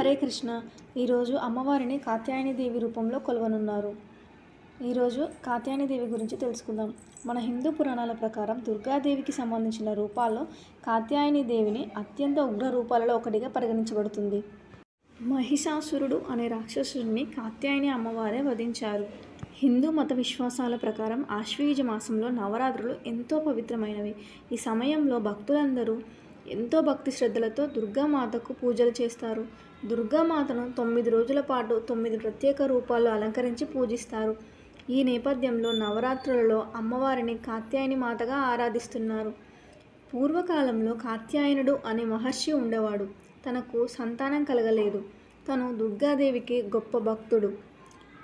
హరే కృష్ణ. ఈరోజు అమ్మవారిని కాత్యాయని దేవి రూపంలో కొలవనున్నారు. ఈరోజు కాత్యాయని దేవి గురించి తెలుసుకుందాం. మన హిందూ పురాణాల ప్రకారం దుర్గాదేవికి సంబంధించిన రూపాల్లో కాత్యాయని దేవిని అత్యంత ఉగ్ర రూపాలలో ఒకటిగా పరిగణించబడుతుంది. మహిషాసురుడు అనే రాక్షసుడిని కాత్యాయని అమ్మవారే వధించారు. హిందూ మత విశ్వాసాల ప్రకారం ఆశ్వీజ మాసంలో నవరాత్రులు ఎంతో పవిత్రమైనవి. ఈ సమయంలో భక్తులందరూ ఎంతో భక్తి శ్రద్ధలతో దుర్గామాతకు పూజలు చేస్తారు. దుర్గామాతను తొమ్మిది రోజుల పాటు తొమ్మిది ప్రత్యేక రూపాల్లో అలంకరించి పూజిస్తారు. ఈ నేపథ్యంలో నవరాత్రులలో అమ్మవారిని కాత్యాయని మాతగా ఆరాధిస్తున్నారు. పూర్వకాలంలో కాత్యాయనుడు అనే మహర్షి ఉండేవాడు. తనకు సంతానం కలగలేదు. తను దుర్గాదేవికి గొప్ప భక్తుడు.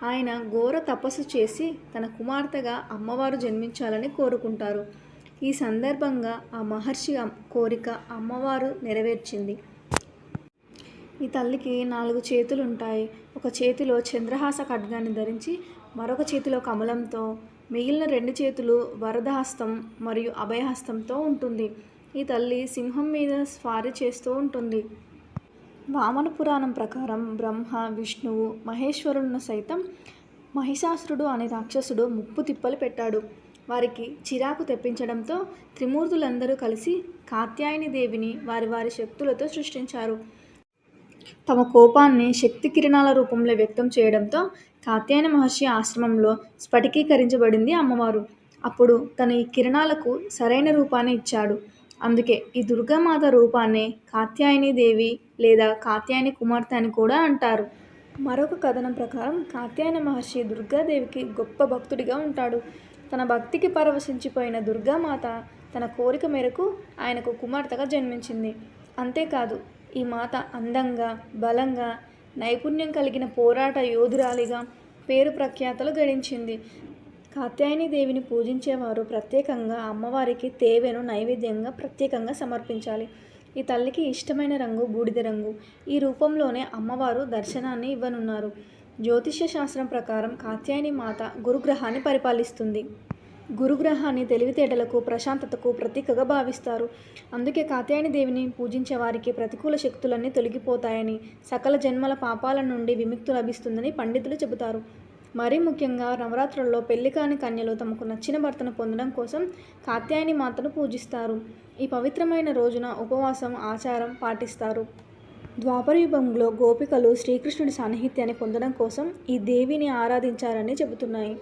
ఆయన ఘోర తపస్సు చేసి తన కుమార్తెగా అమ్మవారు జన్మించాలని కోరుకుంటారు. ఈ సందర్భంగా ఆ మహర్షి కోరిక అమ్మవారు నెరవేర్చింది. ఈ తల్లికి నాలుగు చేతులు ఉంటాయి ఒక చేతిలో చంద్రహాస ఖడ్గాన్ని ధరించి మరొక చేతిలో కమలంతో మిగిలిన రెండు చేతులు వరదహస్తం మరియు అభయహస్తంతో ఉంటుంది. ఈ తల్లి సింహం మీద స్వారీ చేస్తూ ఉంటుంది. వామన పురాణం ప్రకారం బ్రహ్మ విష్ణువు మహేశ్వరులను సైతం మహిషాసురుడు అనే రాక్షసుడు ముప్పు తిప్పలు పెట్టాడు. వారికి చిరాకు తెప్పించడంతో త్రిమూర్తులందరూ కలిసి కాత్యాయని దేవిని వారి వారి శక్తులతో సృష్టించారు. తమ కోపాన్ని శక్తి కిరణాల రూపంలో వ్యక్తం చేయడంతో కాత్యాయన మహర్షి ఆశ్రమంలో స్ఫటికీకరించబడింది అమ్మవారు. అప్పుడు తన ఈ కిరణాలకు సరైన రూపాన్ని ఇచ్చాడు. అందుకే ఈ దుర్గామాత రూపాన్ని కాత్యాయని దేవి లేదా కాత్యాయని కుమార్తె అని కూడా అంటారు. మరొక కథనం ప్రకారం కాత్యాయన మహర్షి దుర్గాదేవికి గొప్ప భక్తుడిగా ఉంటాడు. తన భక్తికి పరవశించిపోయిన దుర్గామాత తన కోరిక మేరకు ఆయనకు కుమార్తెగా జన్మించింది. అంతేకాదు ఈ మాత అందంగా బలంగా నైపుణ్యం కలిగిన పోరాట యోధురాలిగా పేరు ప్రఖ్యాతలు గడించింది. కాత్యాయని దేవిని పూజించేవారు ప్రత్యేకంగా అమ్మవారికి తేవెను నైవేద్యంగా ప్రత్యేకంగా సమర్పించాలి. ఈ తల్లికి ఇష్టమైన రంగు బూడిద రంగు. ఈ రూపంలోనే అమ్మవారు దర్శనాన్ని ఇవ్వనున్నారు. జ్యోతిష్య శాస్త్రం ప్రకారం కాత్యాయని మాత గురుగ్రహాన్ని పరిపాలిస్తుంది. గురుగ్రహాన్ని తెలివితేటలకు ప్రశాంతతకు ప్రతీకగా భావిస్తారు. అందుకే కాత్యాయని దేవిని పూజించే వారికి ప్రతికూల శక్తులన్నీ తొలగిపోతాయని సకల జన్మల పాపాల నుండి విముక్తి లభిస్తుందని పండితులు చెబుతారు. మరీ ముఖ్యంగా నవరాత్రుల్లో పెళ్ళి కాని కన్యలు తమకు నచ్చిన భర్తను పొందడం కోసం కాత్యాయని మాతను పూజిస్తారు. ఈ పవిత్రమైన రోజున ఉపవాసం ఆచారం పాటిస్తారు. ద్వాపరయుగంలో గోపికలు శ్రీకృష్ణుడి సాన్నిహిత్యాన్ని పొందడం కోసం ఈ దేవిని ఆరాధించారని చెబుతున్నాయి.